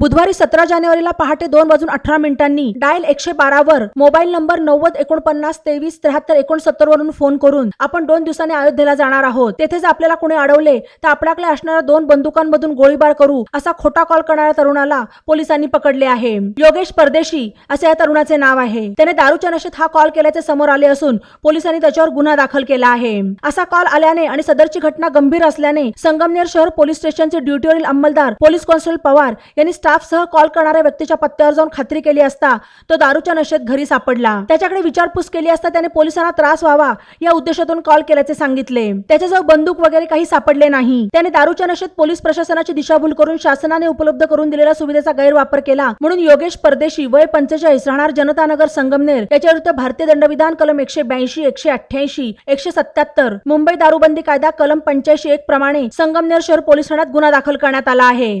बुधवारी सतरा जानेवारीला पहाटे दोन वाजून अठरा मिनिटांनी डायल एकशे बारावर मोबाईल नंबर नव्वद एकोणपन्नास तेवीस त्र्याहत्तर एकोणसत्तर वरून फोन करून आपण दोन दिवसांनी अयोध्येला जाणार आहोत. तेथे जर आपल्याला कोणी अडवले तर आपल्याकडे असणाऱ्या दोन बंदुकांमधून गोळीबार करू असा खोटा कॉल करणाऱ्या तरुणाला पोलिसांनी पकडले आहे. योगेश परदेशी असे या तरुणाचे नाव आहे. त्याने दारूच्या नशेत हा कॉल केल्याचे समोर आले असून पोलिसांनी त्याच्यावर गुन्हा दाखल केला आहे. असा कॉल आल्याने आणि सदरची घटना गंभीर असल्याने संगमनेर शहर पोलीस स्टेशनचे ड्युटीवरील अंमलदार पोलीस कॉन्स्टेबल पवार यांनी स्टाफसह कॉल करणाऱ्या व्यक्तीच्या पत्त्यावर जाऊन खात्री केली असता तो दारूच्या नशेत घरी सापडला. त्याच्याकडे विचारपूस केली असता त्याने पोलिसांना त्रास व्हावा या उद्देशातून कॉल केल्याचे सांगितले. त्याच्याजवळ बंदूक वगैरे काही सापडले नाही. त्याने दारूच्या नशेत पोलीस प्रशासनाची दिशाभूल करून शासनाने उपलब्ध करून दिलेल्या सुविधेचा गैरवापर केला. म्हणून योगेश परदेशी वय पंचेचाळीस राहणार जनतानगर संगमनेर याच्या विरुद्ध भारतीय दंडविधान कलम एकशे ब्याऐंशी एकशे अठ्ठ्याऐंशी एकशे सत्याहत्तर मुंबई दारूबंदी कायदा कलम पंच्याऐंशी एक प्रमाणे संगमनेर शहर पोलीस ठाण्यात गुन्हा दाखल करण्यात आला आहे.